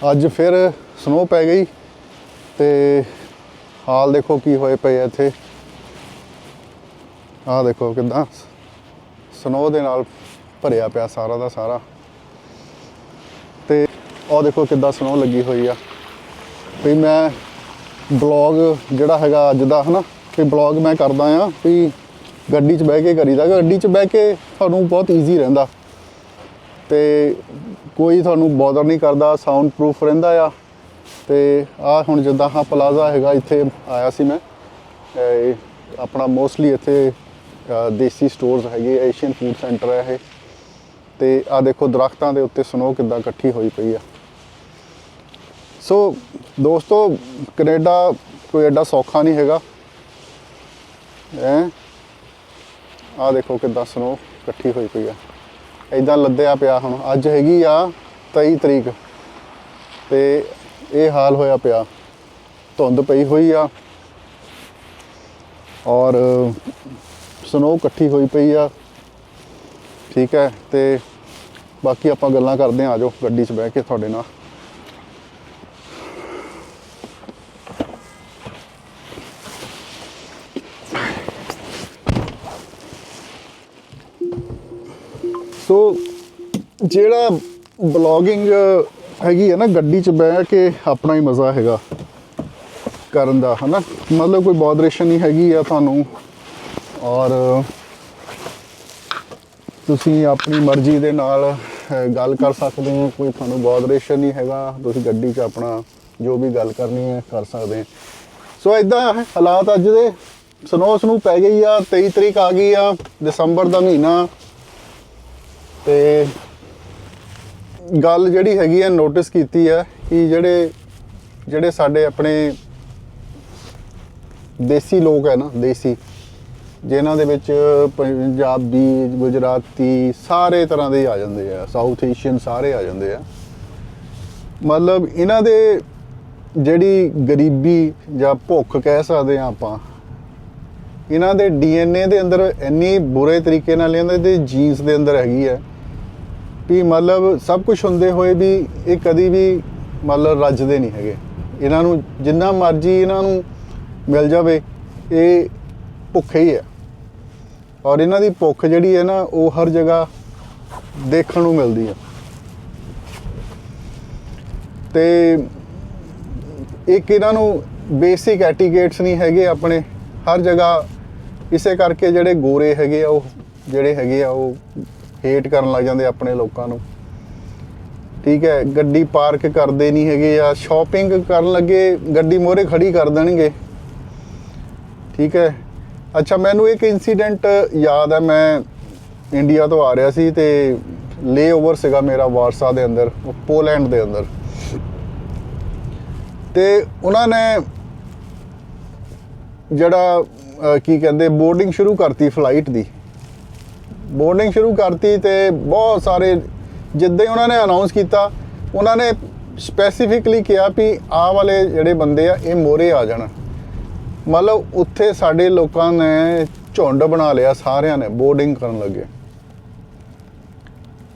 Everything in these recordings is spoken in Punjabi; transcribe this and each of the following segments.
ਅੱਜ ਫਿਰ ਸਨੋ ਪੈ ਗਈ ਤੇ ਹਾਲ ਦੇਖੋ ਕੀ ਹੋਏ ਪਏ ਇੱਥੇ। ਆਹ ਦੇਖੋ ਕਿਦਾਂ ਸਨੋ ਦੇ ਨਾਲ ਭਰਿਆ ਪਿਆ ਸਾਰਾ ਦਾ ਸਾਰਾ। ਤੇ ਉਹ ਦੇਖੋ ਕਿੱਦਾਂ ਸਨੋ ਲੱਗੀ ਹੋਈ ਆ। ਵੀ ਮੈਂ ਬਲੌਗ ਜਿਹੜਾ ਹੈਗਾ ਅੱਜ ਦਾ ਹਨਾ ਕਿ ਬਲੌਗ ਮੈਂ ਕਰਦਾ ਆ, ਵੀ ਗੱਡੀ 'ਚ ਬਹਿ ਕੇ ਕਰੀਦਾ। ਗੱਡੀ 'ਚ ਬਹਿ ਕੇ ਤੁਹਾਨੂੰ ਬਹੁਤ ਈਜ਼ੀ ਰਹਿੰਦਾ। ਤੇ ਕੋਈ ਤੁਹਾਨੂੰ ਬੋਦਰ ਨਹੀਂ ਕਰਦਾ ਸਾਊਂਡ ਪ੍ਰੂਫ ਰਹਿੰਦਾ ਆ। ਤੇ ਆ ਹੁਣ ਜਿੱਦਾਂ ਹਾਂ ਪਲਾਜ਼ਾ ਹੈਗਾ, ਇੱਥੇ ਆਇਆ ਸੀ ਮੈਂ। ਆਪਣਾ ਮੋਸਟਲੀ ਇੱਥੇ ਦੇਸੀ ਸਟੋਰਸ ਹੈਗੇ ਏਸ਼ੀਅਨ ਫੂਡ ਸੈਂਟਰ ਹੈ ਇਹ। ਤੇ ਆ ਦੇਖੋ ਦਰਖਤਾਂ ਦੇ ਉੱਤੇ ਸਨੋ ਕਿੱਦਾਂ ਇਕੱਠੀ ਹੋਈ ਪਈ ਆ। ਸੋ ਦੋਸਤੋ ਕੈਨੇਡਾ ਕੋਈ ਐਡਾ ਸੌਖਾ ਨਹੀਂ ਹੈਗਾ। ਹੈ? ਆ ਦੇਖੋ ਕਿੱਦਾਂ ਸਨੋ ਇਕੱਠੀ ਹੋਈ ਪਈ ਆ। ਇਦਾਂ ਲੱਦਿਆ ਪਿਆ ਹੁਣ। ਅੱਜ ਹੈਗੀ ਆ 23 ਤਰੀਕ ਤੇ ਇਹ ਹਾਲ ਹੋਇਆ ਪਿਆ। ਧੁੰਦ ਪਈ ਹੋਈ ਆ ਔਰ ਸਨੋ ਇਕੱਠੀ ਹੋਈ ਪਈ ਆ। ਠੀਕ ਹੈ ਤੇ ਬਾਕੀ ਆਪਾਂ ਗੱਲਾਂ ਕਰਦੇ ਆ। ਆਜੋ ਗੱਡੀ 'ਚ ਬਹਿ ਕੇ ਤੁਹਾਡੇ ਨਾਲ। ਜਿਹੜਾ ਬਲੌਗਿੰਗ ਹੈਗੀ ਹੈ ਨਾ, ਗੱਡੀ 'ਚ ਬਹਿ ਕੇ ਆਪਣਾ ਹੀ ਮਜ਼ਾ ਹੈਗਾ ਕਰਨ ਦਾ, ਹਨਾ? ਮਤਲਬ ਕੋਈ ਬੌਦਰੇਸ਼ਨ ਨਹੀਂ ਹੈਗੀ ਆ ਤੁਹਾਨੂੰ। ਔਰ ਤੁਸੀਂ ਆਪਣੀ ਮਰਜ਼ੀ ਦੇ ਨਾਲ ਗੱਲ ਕਰ ਸਕਦੇ ਹੋ, ਕੋਈ ਤੁਹਾਨੂੰ ਬੌਦਰੇਸ਼ਨ ਨਹੀਂ ਹੈਗਾ, ਤੁਸੀਂ ਗੱਡੀ 'ਚ ਆਪਣਾ ਜੋ ਵੀ ਗੱਲ ਕਰਨੀ ਹੈ ਕਰ ਸਕਦੇ ਸੋ ਇਦਾਂ ਹਾਲਾਤ ਅੱਜ ਦੇ। ਸਨੋਸ ਨੂੰ ਪੈ ਗਈ ਆ 23 ਤਰੀਕ ਆ ਗਈ ਆ, ਦਸੰਬਰ ਦਾ ਮਹੀਨਾ। ਤੇ ਗੱਲ ਜਿਹੜੀ ਹੈਗੀ ਹੈ ਨੋਟਿਸ ਕੀਤੀ ਹੈ ਕਿ ਜਿਹੜੇ ਜਿਹੜੇ ਸਾਡੇ ਆਪਣੇ ਦੇਸੀ ਲੋਕ ਹੈ ਨਾ, ਦੇਸੀ, ਜਿਨ੍ਹਾਂ ਦੇ ਵਿੱਚ ਪੰਜਾਬੀ, ਗੁਜਰਾਤੀ ਸਾਰੇ ਤਰ੍ਹਾਂ ਦੇ ਆ ਜਾਂਦੇ ਆ ਸਾਊਥ ਏਸ਼ੀਅਨ ਸਾਰੇ ਆ ਜਾਂਦੇ ਆ। ਮਤਲਬ ਇਹਨਾਂ ਦੇ ਜਿਹੜੀ ਗਰੀਬੀ ਜਾਂ ਭੁੱਖ ਕਹਿ ਸਕਦੇ ਆ ਆਪਾਂ, ਇਹਨਾਂ ਦੇ ਡੀਐਨਏ ਦੇ ਅੰਦਰ ਇੰਨੀ ਬੁਰੇ ਤਰੀਕੇ ਨਾਲ ਇਹਨਾਂ ਦੇ ਜੀਨਸ ਦੇ ਅੰਦਰ ਹੈਗੀ ਹੈ ਵੀ ਮਤਲਬ ਸਭ ਕੁਝ ਹੁੰਦੇ ਹੋਏ ਵੀ ਇਹ ਕਦੀ ਵੀ ਮਤਲਬ ਰੱਜਦੇ ਨਹੀਂ ਹੈਗੇ। ਇਹਨਾਂ ਨੂੰ ਜਿੰਨਾ ਮਰਜ਼ੀ ਇਹਨਾਂ ਨੂੰ ਮਿਲ ਜਾਵੇ, ਇਹ ਭੁੱਖੇ ਹੀ ਹੈ। ਔਰ ਇਹਨਾਂ ਦੀ ਭੁੱਖ ਜਿਹੜੀ ਹੈ ਨਾ, ਉਹ ਹਰ ਜਗ੍ਹਾ ਦੇਖਣ ਨੂੰ ਮਿਲਦੀ ਹੈ। ਤੇ ਇੱਕ ਇਹਨਾਂ ਨੂੰ ਬੇਸਿਕ ਐਟੀਕੇਟਸ ਨਹੀਂ ਹੈਗੇ ਆਪਣੇ। ਹਰ ਜਗ੍ਹਾ ਇਸੇ ਕਰਕੇ ਜਿਹੜੇ ਗੋਰੇ ਹੈਗੇ ਆ, ਉਹ ਜਿਹੜੇ ਹੈਗੇ ਆ, ਉਹ ਹੇਟ ਕਰਨ ਲੱਗ ਜਾਂਦੇ ਆਪਣੇ ਲੋਕਾਂ ਨੂੰ। ਠੀਕ ਹੈ, ਗੱਡੀ ਪਾਰਕ ਕਰਦੇ ਨਹੀਂ ਹੈਗੇ ਆ ਸ਼ਾਪਿੰਗ ਕਰਨ ਲੱਗੇ ਗੱਡੀ ਮੋਰੇ ਖੜੀ ਕਰ ਦੇਣਗੇ। ਠੀਕ ਹੈ, ਅੱਛਾ ਮੈਨੂੰ ਇੱਕ ਇਨਸੀਡੈਂਟ ਯਾਦ ਹੈ, ਮੈਂ ਇੰਡੀਆ ਤੋਂ ਆ ਰਿਹਾ ਸੀ ਤੇ ਲੇਓਵਰ ਸੀਗਾ ਮੇਰਾ ਵਾਰਸਾ ਦੇ ਅੰਦਰ ਪੋਲੈਂਡ ਦੇ ਅੰਦਰ। ਤੇ ਉਹਨਾਂ ਨੇ ਜਿਹੜਾ ਕੀ ਕਹਿੰਦੇ ਬੋਰਡਿੰਗ ਸ਼ੁਰੂ ਕਰਤੀ ਫਲਾਈਟ ਦੀ। ਬੋਰਡਿੰਗ ਸ਼ੁਰੂ ਕਰਤੀ ਤੇ ਬਹੁਤ ਸਾਰੇ, ਜਿੱਦਾਂ ਹੀ ਉਹਨਾਂ ਨੇ ਅਨਾਉਂਸ ਕੀਤਾ, ਉਹਨਾਂ ਨੇ ਸਪੈਸੀਫਿਕਲੀ ਕਿਹਾ ਵੀ ਆਹ ਵਾਲੇ ਜਿਹੜੇ ਬੰਦੇ ਆ, ਇਹ ਮੋਰੇ ਆ ਜਾਣ। ਮਤਲਬ ਉੱਥੇ ਸਾਡੇ ਲੋਕਾਂ ਨੇ ਝੁੰਡ ਬਣਾ ਲਿਆ, ਸਾਰਿਆਂ ਨੇ ਬੋਰਡਿੰਗ ਕਰਨ ਲੱਗੇ।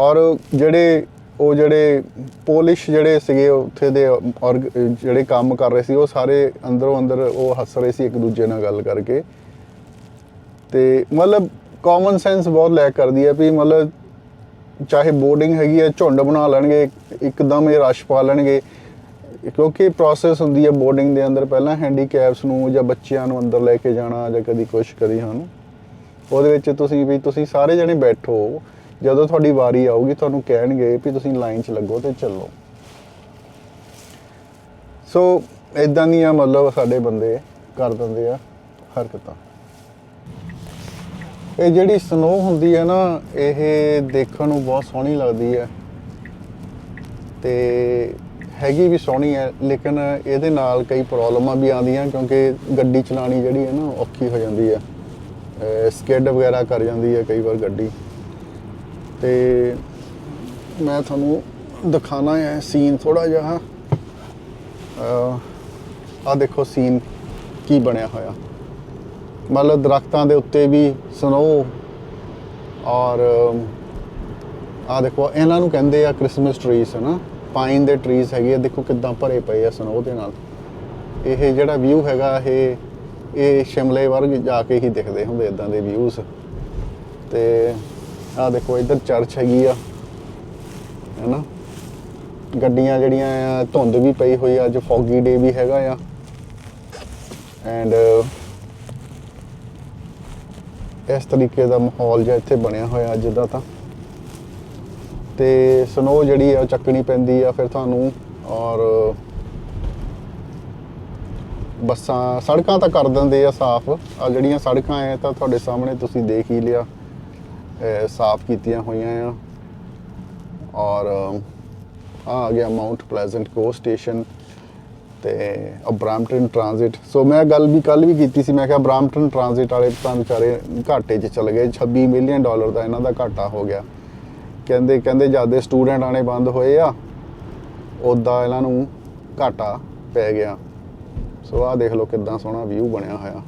ਔਰ ਜਿਹੜੇ, ਉਹ ਜਿਹੜੇ ਪੋਲਿਸ਼ ਜਿਹੜੇ ਸੀਗੇ, ਉੱਥੇ ਦੇ ਔਰ ਜਿਹੜੇ ਕੰਮ ਕਰ ਰਹੇ ਸੀ, ਉਹ ਸਾਰੇ ਅੰਦਰੋਂ ਅੰਦਰ ਉਹ ਹੱਸ ਰਹੇ ਸੀ ਇੱਕ ਦੂਜੇ ਨਾਲ ਗੱਲ ਕਰਕੇ। ਤੇ ਮਤਲਬ ਕਾਮਨ ਸੈਂਸ ਬਹੁਤ ਲੈਕ ਕਰਦੀ ਹੈ ਵੀ ਮਤਲਬ ਚਾਹੇ ਬੋਰਡਿੰਗ ਹੈਗੀ ਹੈ, ਝੁੰਡ ਬਣਾ ਲੈਣਗੇ, ਇੱਕਦਮ ਇਹ ਰਸ਼ ਪਾ ਲੈਣਗੇ। ਕਿਉਂਕਿ ਪ੍ਰੋਸੈਸ ਹੁੰਦੀ ਹੈ ਬੋਰਡਿੰਗ ਦੇ ਅੰਦਰ, ਪਹਿਲਾਂ ਹੈਂਡੀਕੈਪਸ ਨੂੰ ਜਾਂ ਬੱਚਿਆਂ ਨੂੰ ਅੰਦਰ ਲੈ ਕੇ ਜਾਣਾ ਜਾਂ ਕਦੀ ਕੁਛ, ਕਦੀ ਹਨ ਉਹਦੇ ਵਿੱਚ ਤੁਸੀਂ ਵੀ, ਤੁਸੀਂ ਸਾਰੇ ਜਣੇ ਬੈਠੋ। ਜਦੋਂ ਤੁਹਾਡੀ ਵਾਰੀ ਆਊਗੀ, ਤੁਹਾਨੂੰ ਕਹਿਣਗੇ ਵੀ ਤੁਸੀਂ ਲਾਈਨ 'ਚ ਲੱਗੋ ਤੇ ਚੱਲੋ। ਸੋ ਇਦਾਂ ਦੀਆਂ ਮਤਲਬ ਸਾਡੇ ਬੰਦੇ ਕਰ ਦਿੰਦੇ ਆ ਹਰਕਤਾਂ। ਇਹ ਜਿਹੜੀ ਸਨੋ ਹੁੰਦੀ ਹੈ ਨਾ, ਇਹ ਦੇਖਣ ਨੂੰ ਬਹੁਤ ਸੋਹਣੀ ਲੱਗਦੀ ਹੈ। ਤੇ ਹੈਗੀ ਵੀ ਸੋਹਣੀ ਹੈ, ਲੇਕਿਨ ਇਹਦੇ ਨਾਲ ਕਈ ਪ੍ਰੋਬਲਮਾਂ ਵੀ ਆਉਂਦੀਆਂ ਕਿਉਂਕਿ ਗੱਡੀ ਚਲਾਣੀ ਜਿਹੜੀ ਹੈ ਨਾ, ਔਖੀ ਹੋ ਜਾਂਦੀ ਹੈ। ਸਕਿਡ ਵਗੈਰਾ ਕਰ ਜਾਂਦੀ ਹੈ ਕਈ ਵਾਰ ਗੱਡੀ। ਤੇ ਮੈਂ ਤੁਹਾਨੂੰ ਦਿਖਾਣਾ ਹੈ ਸੀਨ ਥੋੜਾ ਜਿਹਾ। ਆ ਦੇਖੋ ਸੀਨ ਕੀ ਬਣਿਆ ਹੋਇਆ। ਮਤਲਬ ਦਰਖਤਾਂ ਦੇ ਉੱਤੇ ਵੀ ਸਨੋ ਔਰ ਆ ਦੇਖੋ, ਇਹਨਾਂ ਨੂੰ ਕਹਿੰਦੇ ਆ ਕ੍ਰਿਸਮਸ ਟਰੀਸ ਹਨਾ? ਪਾਈਨ ਦੇ ਟਰੀਜ਼ ਹੈਗੇ ਆ, ਦੇਖੋ ਕਿੱਦਾਂ ਭਰੇ ਪਏ ਆ ਸਨੋ ਦੇ ਨਾਲ। ਇਹ ਜਿਹੜਾ ਵਿਊ ਹੈਗਾ, ਇਹ ਇਹ ਸ਼ਿਮਲੇ ਵਰਗ ਜਾ ਕੇ ਹੀ ਦਿਖਦੇ ਹੁੰਦੇ ਇਦਾਂ ਦੇ ਵਿਊਜ਼ ਤੇ ਆਹ ਦੇਖੋ, ਇੱਧਰ ਚਰਚ ਹੈਗੀ ਆ, ਹੈਨਾ? ਗੱਡੀਆਂ ਜਿਹੜੀਆਂ ਆ, ਧੁੰਦ ਵੀ ਪਈ ਹੋਈ ਆ, ਅੱਜ ਫੌਗੀ ਡੇ ਵੀ ਹੈਗਾ ਆ। ਐਂਡ ਇਸ ਤਰੀਕੇ ਦਾ ਮਾਹੌਲ ਜਿਹਾ ਇੱਥੇ ਬਣਿਆ ਹੋਇਆ ਅੱਜ ਦਾ ਤਾਂ। ਤੇ ਸਨੋ ਜਿਹੜੀ ਆ ਉਹ ਚੱਕਣੀ ਪੈਂਦੀ ਆ ਫਿਰ ਤੁਹਾਨੂੰ, ਔਰ ਬੱਸਾਂ, ਸੜਕਾਂ ਤਾਂ ਕਰ ਦਿੰਦੇ ਆ ਸਾਫ਼। ਆ ਜਿਹੜੀਆਂ ਸੜਕਾਂ ਐ ਤਾਂ ਤੁਹਾਡੇ ਸਾਹਮਣੇ ਤੁਸੀਂ ਦੇਖ ਹੀ ਲਿਆ। ਸਾਫ਼ ਕੀਤੀਆਂ ਹੋਈਆਂ ਆ। ਔਰ, ਆ ਆ ਗਿਆ ਮਾਉਂਟ ਪਲੇਜ਼ੈਂਟ ਕੋ ਸਟੇਸ਼ਨ ਤੇ ਆ ਬ੍ਰਾਂਪਟਨ ਟ੍ਰਾਂਜ਼ਿਟ ਸੋ ਮੈਂ ਗੱਲ ਵੀ ਕੱਲ ਵੀ ਕੀਤੀ ਸੀ, ਮੈਂ ਕਿਹਾ ਬ੍ਰਾਂਪਟਨ ਟ੍ਰਾਂਜ਼ਿਟ ਵਾਲੇ ਤਾਂ ਵਿਚਾਰੇ ਘਾਟੇ 'ਚ ਚਲੇ ਗਏ 26 ਮਿਲੀਅਨ ਡਾਲਰ ਦਾ ਇਹਨਾਂ ਦਾ ਘਾਟਾ ਹੋ ਗਿਆ। ਕਹਿੰਦੇ ਕਹਿੰਦੇ ਜ਼ਿਆਦਾ ਸਟੂਡੈਂਟ ਆਣੇ ਬੰਦ ਹੋਏ ਆ ਉਦਾਂ ਇਹਨਾਂ ਨੂੰ ਘਾਟਾ ਪੈ ਗਿਆ। ਸੋ ਆਹ ਦੇਖ ਲਓ ਕਿੱਦਾਂ ਸੋਹਣਾ ਵਿਊ ਬਣਿਆ ਹੋਇਆ।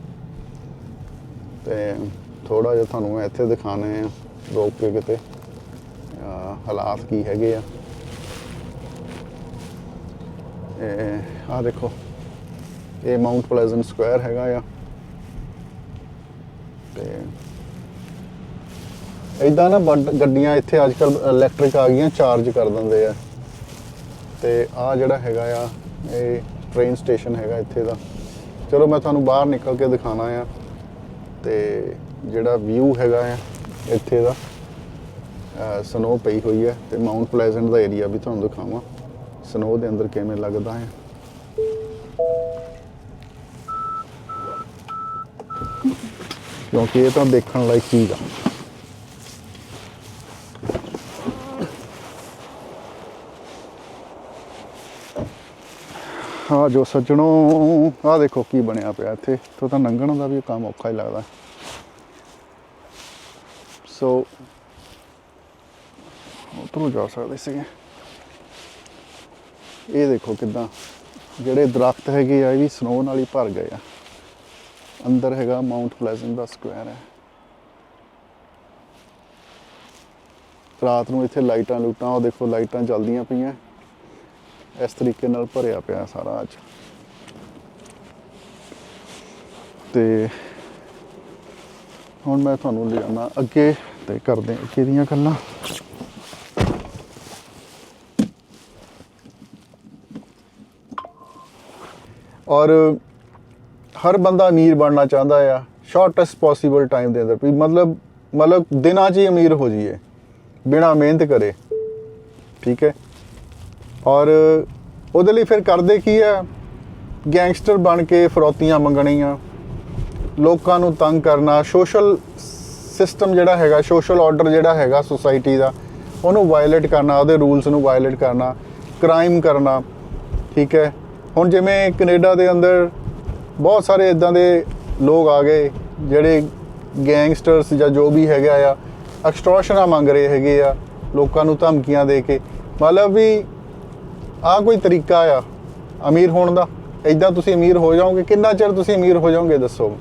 ਤੇ ਥੋੜਾ ਜਿਹਾ ਤੁਹਾਨੂੰ ਮੈਂ ਇੱਥੇ ਦਿਖਾਣੇ ਆ ਰੋਕ ਕੇ ਕਿਤੇ। ਹਾਲਾਤ ਕੀ ਹੈਗੇ ਆ। ਇਹ ਆਹ ਦੇਖੋ, ਇਹ ਮਾਉਂਟ ਪਲੇਜ਼ੈਂਟ ਸਕੁਆਇਰ ਹੈਗਾ ਆ। ਤੇ ਇਦਾਂ ਨਾ ਵੱਡ- ਗੱਡੀਆਂ ਇੱਥੇ ਅੱਜ ਕੱਲ ਇਲੈਕਟ੍ਰਿਕ ਆ ਗਈਆਂ ਚਾਰਜ ਕਰ ਦਿੰਦੇ ਆ। ਤੇ ਆ ਜਿਹੜਾ ਹੈਗਾ ਆ, ਇਹ ਟ੍ਰੇਨ ਸਟੇਸ਼ਨ ਹੈਗਾ ਇੱਥੇ ਦਾ। ਚਲੋ ਮੈਂ ਤੁਹਾਨੂੰ ਬਾਹਰ ਨਿਕਲ ਕੇ ਦਿਖਾਣਾ ਆ। ਤੇ ਜਿਹੜਾ ਵਿਊ ਹੈਗਾ ਆ, ਇੱਥੇ ਦਾ ਸਨੋ ਪਈ ਹੋਈ ਹੈ ਤੇ ਮਾਉਂਟ ਪਲੇਜ਼ੈਂਟ ਦਾ ਏਰੀਆ ਵੀ ਤੁਹਾਨੂੰ ਦਿਖਾਵਾਂ। ਸਨੋ ਦੇ ਅੰਦਰ ਕਿਵੇਂ ਲੱਗਦਾ ਹੈ? ਕਿਉਂਕਿ ਇਹ ਤਾਂ ਦੇਖਣ ਲਾਇਕ ਚੀਜ਼ ਆ। ਹਾਂ ਜੋ ਸੱਜਣੋ ਆਹ ਦੇਖੋ ਕੀ ਬਣਿਆ ਪਿਆ ਇੱਥੇ। ਤੋਂ ਤਾਂ ਲੰਘਣ ਦਾ ਵੀ ਕੰਮ ਔਖਾ ਹੀ ਲੱਗਦਾ। ਸੋ ਉਧਰੋਂ ਜਾ ਸਕਦੇ ਸੀਗੇ। ਇਹ ਦੇਖੋ ਕਿਦਾਂ। ਜਿਹੜੇ ਦਰਖਤ ਹੈਗੇ ਆ, ਇਹ ਵੀ ਸਨੋ ਨਾਲ ਹੀ ਭਰ ਗਏ ਆ। ਅੰਦਰ ਹੈਗਾ ਮਾਉਂਟ ਪਲੇਜ਼ੈਂਟ ਦਾ ਸਕੁਆਇਰ ਹੈ। ਰਾਤ ਨੂੰ ਇੱਥੇ ਲਾਈਟਾਂ ਲੂਟਾਂ ਉਹ ਦੇਖੋ ਲਾਈਟਾਂ ਚੱਲਦੀਆਂ ਪਈਆਂ। ਇਸ ਤਰੀਕੇ ਨਾਲ ਭਰਿਆ ਪਿਆ ਸਾਰਾ ਅੱਜ। ਤੇ ਹੁਣ ਮੈਂ ਤੁਹਾਨੂੰ ਲਿਆਉਣਾ ਅੱਗੇ ਤੇ ਕਰਦੇ ਹਾਂ ਅੱਗੇ ਦੀਆਂ ਗੱਲਾਂ। ਔਰ ਹਰ ਬੰਦਾ ਅਮੀਰ ਬਣਨਾ ਚਾਹੁੰਦਾ ਆ ਸ਼ਾਰਟੈਸਟ ਪੋਸੀਬਲ ਟਾਈਮ ਦੇ ਅੰਦਰ। ਵੀ ਮਤਲਬ ਮਤਲਬ ਦਿਨਾਂ 'ਚ ਹੀ ਅਮੀਰ ਹੋ ਜਾਈਏ, ਬਿਨਾ ਮਿਹਨਤ ਕਰੇ। ਠੀਕ ਹੈ? ਔਰ ਉਹਦੇ ਲਈ ਫਿਰ ਕਰਦੇ ਕੀ ਆ? ਗੈਂਗਸਟਰ ਬਣ ਕੇ ਫਰੋਤੀਆਂ ਮੰਗਣੀਆਂ। ਲੋਕਾਂ ਨੂੰ ਤੰਗ ਕਰਨਾ। ਸੋਸ਼ਲ ਸਿਸਟਮ ਜਿਹੜਾ ਹੈਗਾ ਸੋਸ਼ਲ ਆਰਡਰ ਜਿਹੜਾ ਹੈਗਾ ਸੁਸਾਇਟੀ ਦਾ, ਉਹਨੂੰ ਵਾਇਲੇਟ ਕਰਨਾ, ਉਹਦੇ ਰੂਲਸ ਨੂੰ ਵਾਇਲੇਟ ਕਰਨਾ ਕ੍ਰਾਈਮ ਕਰਨਾ। ਠੀਕ ਹੈ? ਹੁਣ ਜਿਵੇਂ ਕੈਨੇਡਾ ਦੇ ਅੰਦਰ ਬਹੁਤ ਸਾਰੇ ਇਦਾਂ ਦੇ ਲੋਕ ਆ ਗਏ, ਜਿਹੜੇ ਗੈਂਗਸਟਰਸ ਜਾਂ ਜੋ ਵੀ ਹੈਗਾ ਆ ਐਕਸਟ੍ਰੋਸ਼ਨਾਂ ਮੰਗ ਰਹੇ ਹੈਗੇ ਆ, ਲੋਕਾਂ ਨੂੰ ਧਮਕੀਆਂ ਦੇ ਕੇ। ਮਤਲਬ ਵੀ ਆ ਕੋਈ ਤਰੀਕਾ ਆ, ਅਮੀਰ ਹੋਣ ਦਾ? ਇਦਾਂ ਤੁਸੀਂ ਅਮੀਰ ਹੋ ਜਾਓਗੇ, ਕਿੰਨਾ ਚਿਰ ਤੁਸੀਂ ਅਮੀਰ ਹੋ ਜਾਓਗੇ ਦੱਸੋ?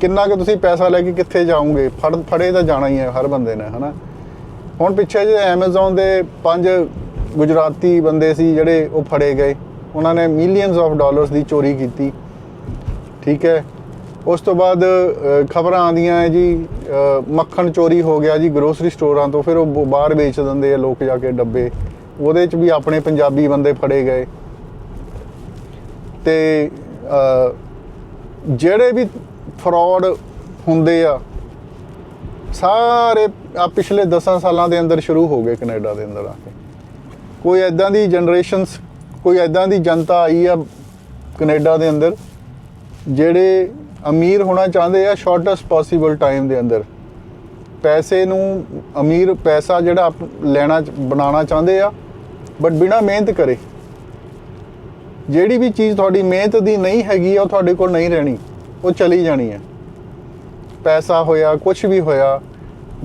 ਕਿੰਨਾ ਕਿ ਤੁਸੀਂ ਪੈਸਾ ਲੈ ਕੇ ਕਿੱਥੇ ਜਾਓਗੇ? ਫੜ, ਫੜੇ ਤਾਂ ਜਾਣਾ ਹੀ ਹੈ ਹਰ ਬੰਦੇ ਨੇ, ਹਨਾ? ਹੁਣ ਪਿੱਛੇ ਜੇ Amazon ਦੇ ਪੰਜ ਗੁਜਰਾਤੀ ਬੰਦੇ ਸੀ ਜਿਹੜੇ ਉਹ ਫੜੇ ਗਏ। ਉਹਨਾਂ ਨੇ ਮਿਲੀਅਨਸ ਆਫ ਡਾਲਰਸ ਦੀ ਚੋਰੀ ਕੀਤੀ। ਠੀਕ ਹੈ? ਉਸ ਤੋਂ ਬਾਅਦ ਖਬਰਾਂ ਆਉਂਦੀਆਂ ਹੈ ਜੀ ਮੱਖਣ ਚੋਰੀ ਹੋ ਗਿਆ ਜੀ ਗਰੋਸਰੀ ਸਟੋਰਾਂ ਤੋਂ। ਫਿਰ ਉਹ ਬਾਹਰ ਵੇਚ ਦਿੰਦੇ ਆ ਲੋਕ ਜਾ ਕੇ ਡੱਬੇ। ਉਹਦੇ ਚ ਵੀ ਆਪਣੇ ਪੰਜਾਬੀ ਬੰਦੇ ਫੜੇ ਗਏ। ਤੇ ਜਿਹੜੇ ਵੀ ਫਰਾਡ ਹੁੰਦੇ ਆ, ਸਾਰੇ ਆ ਪਿਛਲੇ 10 ਸਾਲਾਂ ਦੇ ਅੰਦਰ ਸ਼ੁਰੂ ਹੋ ਗਏ ਕੈਨੇਡਾ ਦੇ ਅੰਦਰ ਆ ਕੇ। ਕੋਈ ਐਦਾਂ ਦੀ ਜਨਰੇਸ਼ਨਸ ਕੋਈ ਐਦਾਂ ਦੀ ਜਨਤਾ ਆਈ ਆ ਕੈਨੇਡਾ ਦੇ ਅੰਦਰ, ਜਿਹੜੇ ਅਮੀਰ ਹੋਣਾ ਚਾਹੁੰਦੇ ਆ ਸ਼ਾਰਟੈਸਟ ਪੋਸੀਬਲ ਟਾਈਮ ਦੇ ਅੰਦਰ। ਪੈਸੇ ਨੂੰ ਅਮੀਰ ਪੈਸਾ ਜਿਹੜਾ ਆਪ- ਲੈਣਾ ਬਣਾਉਣਾ ਚਾਹੁੰਦੇ ਆ ਬਟ ਬਿਨਾ ਮਿਹਨਤ ਕਰੇ। ਜਿਹੜੀ ਵੀ ਚੀਜ਼ ਤੁਹਾਡੀ ਮਿਹਨਤ ਦੀ ਨਹੀਂ ਹੈਗੀ ਆ, ਉਹ ਤੁਹਾਡੇ ਕੋਲ ਨਹੀਂ ਰਹਿਣੀ, ਉਹ ਚਲੀ ਜਾਣੀ ਹੈ ਪੈਸਾ ਹੋਇਆ ਕੁਝ ਵੀ ਹੋਇਆ,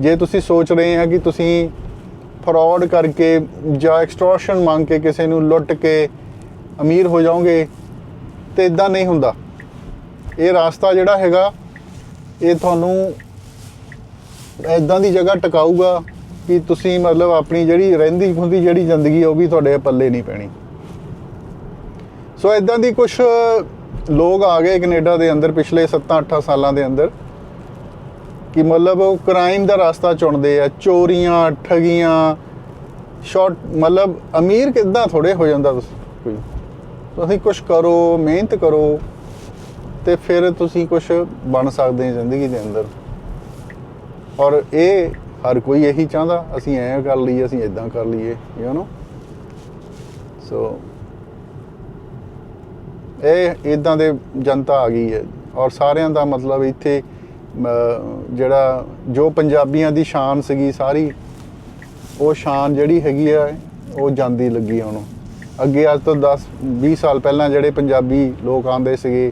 ਜੇ ਤੁਸੀਂ ਸੋਚ ਰਹੇ ਆ ਕਿ ਤੁਸੀਂ ਫਰਾਡ ਕਰਕੇ ਜਾਂ ਐਕਸਟ੍ਰੋਸ਼ਨ ਮੰਗ ਕੇ ਕਿਸੇ ਨੂੰ ਲੁੱਟ ਕੇ ਅਮੀਰ ਹੋ ਜਾਓਗੇ, ਤੇ ਇਦਾਂ ਨਹੀਂ ਹੁੰਦਾ। ਇਹ ਰਾਸਤਾ ਜਿਹੜਾ ਹੈਗਾ, ਇਹ ਤੁਹਾਨੂੰ ਇਦਾਂ ਦੀ ਜਗ੍ਹਾ ਟਿਕਾਊਗਾ ਕਿ ਤੁਸੀਂ ਮਤਲਬ ਆਪਣੀ ਜਿਹੜੀ ਰਹਿੰਦੀ ਹੁੰਦੀ ਜਿਹੜੀ ਜ਼ਿੰਦਗੀ ਉਹ ਵੀ ਤੁਹਾਡੇ ਪੱਲੇ ਨਹੀਂ ਪੈਣੀ। ਸੋ ਇਦਾਂ ਦੀ ਕੁਝ ਲੋਕ ਆ ਗਏ ਕੈਨੇਡਾ ਦੇ ਅੰਦਰ ਪਿਛਲੇ 7-8 ਸਾਲਾਂ ਦੇ ਅੰਦਰ। ਕਿ ਮਤਲਬ ਉਹ ਕ੍ਰਾਈਮ ਦਾ ਰਸਤਾ ਚੁਣਦੇ ਆ, ਚੋਰੀਆਂ, ਠਗੀਆਂ ਸ਼ਾਰਟ ਮਤਲਬ ਅਮੀਰ ਕਿੱਦਾਂ ਥੋੜੇ ਹੋ ਜਾਂਦਾ ਤੁਸੀਂ, ਕੋਈ। ਤੁਸੀਂ ਕੁਝ ਕਰੋ, ਮਿਹਨਤ ਕਰੋ, ਤੇ ਫਿਰ ਤੁਸੀਂ ਕੁਝ ਬਣ ਸਕਦੇ ਹੋ ਜ਼ਿੰਦਗੀ ਦੇ ਅੰਦਰ। ਔਰ ਇਹ ਹਰ ਕੋਈ ਇਹੀ ਚਾਹੁੰਦਾ, ਅਸੀਂ ਐਂ ਕਰ ਲਈਏ, ਅਸੀਂ ਇਦਾਂ ਕਰ ਲਈਏ ਯੂ نو ਸੋ ਇਹ ਇਦਾਂ ਦੇ ਜਨਤਾ ਆ ਗਈ ਹੈ। ਔਰ ਸਾਰਿਆਂ ਦਾ ਮਤਲਬ ਇੱਥੇ ਜਿਹੜਾ ਜੋ ਪੰਜਾਬੀਆਂ ਦੀ ਸ਼ਾਨ ਸੀਗੀ ਸਾਰੀ, ਉਹ ਸ਼ਾਨ ਜਿਹੜੀ ਹੈਗੀ ਆ, ਉਹ ਜਾਂਦੀ ਲੱਗੀ ਉਹਨੂੰ। ਅੱਗੇ ਅੱਜ ਤੋਂ 10 20 ਸਾਲ ਪਹਿਲਾਂ ਜਿਹੜੇ ਪੰਜਾਬੀ ਲੋਕ ਆਉਂਦੇ ਸੀਗੇ,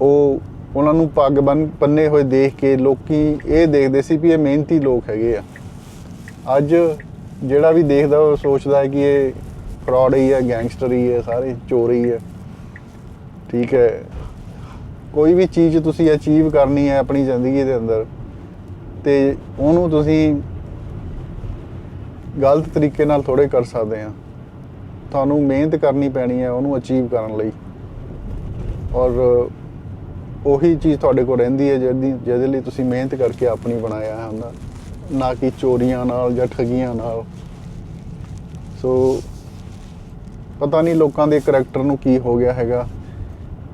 ਉਹ ਉਹਨਾਂ ਨੂੰ ਪੱਗ ਬੰਨ, ਪੰਨੇ ਹੋਏ ਦੇਖ ਕੇ ਲੋਕੀ ਇਹ ਦੇਖਦੇ ਸੀ ਵੀ ਇਹ ਮਿਹਨਤੀ ਲੋਕ ਹੈਗੇ ਆ। ਅੱਜ ਜਿਹੜਾ ਵੀ ਦੇਖਦਾ, ਉਹ ਸੋਚਦਾ ਹੈ ਕਿ ਇਹ ਫਰਾਡ ਹੀ ਹੈ ਗੈਂਗਸਟਰ ਹੀ ਹੈ ਸਾਰੇ ਚੋਰੀ ਹੀ ਹੈ ਠੀਕ ਹੈ। ਕੋਈ ਵੀ ਚੀਜ਼ ਤੁਸੀਂ ਅਚੀਵ ਕਰਨੀ ਹੈ ਆਪਣੀ ਜ਼ਿੰਦਗੀ ਦੇ ਅੰਦਰ, ਤੇ ਉਹਨੂੰ ਤੁਸੀਂ ਗਲਤ ਤਰੀਕੇ ਨਾਲ ਥੋੜੇ ਕਰ ਸਕਦੇ ਆ ਤੁਹਾਨੂੰ ਮਿਹਨਤ ਕਰਨੀ ਪੈਣੀ ਹੈ ਉਹਨੂੰ ਅਚੀਵ ਕਰਨ ਲਈ। ਔਰ ਉਹੀ ਚੀਜ਼ ਤੁਹਾਡੇ ਕੋਲ ਰਹਿੰਦੀ ਹੈ ਜਿਹਦੀ ਜਿਹਦੇ ਲਈ ਤੁਸੀਂ ਮਿਹਨਤ ਕਰਕੇ ਆਪਣੀ ਬਣਾਇਆ ਹੈ ਹੁੰਦਾ ਨਾ ਕਿ ਚੋਰੀਆਂ ਨਾਲ ਜਾਂ ਠਗੀਆਂ ਨਾਲ। ਸੋ ਪਤਾ ਨਹੀਂ ਲੋਕਾਂ ਦੇ ਕਰੈਕਟਰ ਨੂੰ ਕੀ ਹੋ ਗਿਆ ਹੈਗਾ।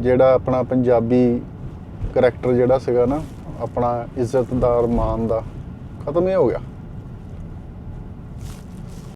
ਜਿਹੜਾ ਆਪਣਾ ਪੰਜਾਬੀ ਕਰੈਕਟਰ ਜਿਹੜਾ ਸੀਗਾ ਨਾ, ਆਪਣਾ ਇੱਜ਼ਤਦਾਰ ਮਾਨ ਦਾ, ਖਤਮ ਹੀ ਹੋ ਗਿਆ।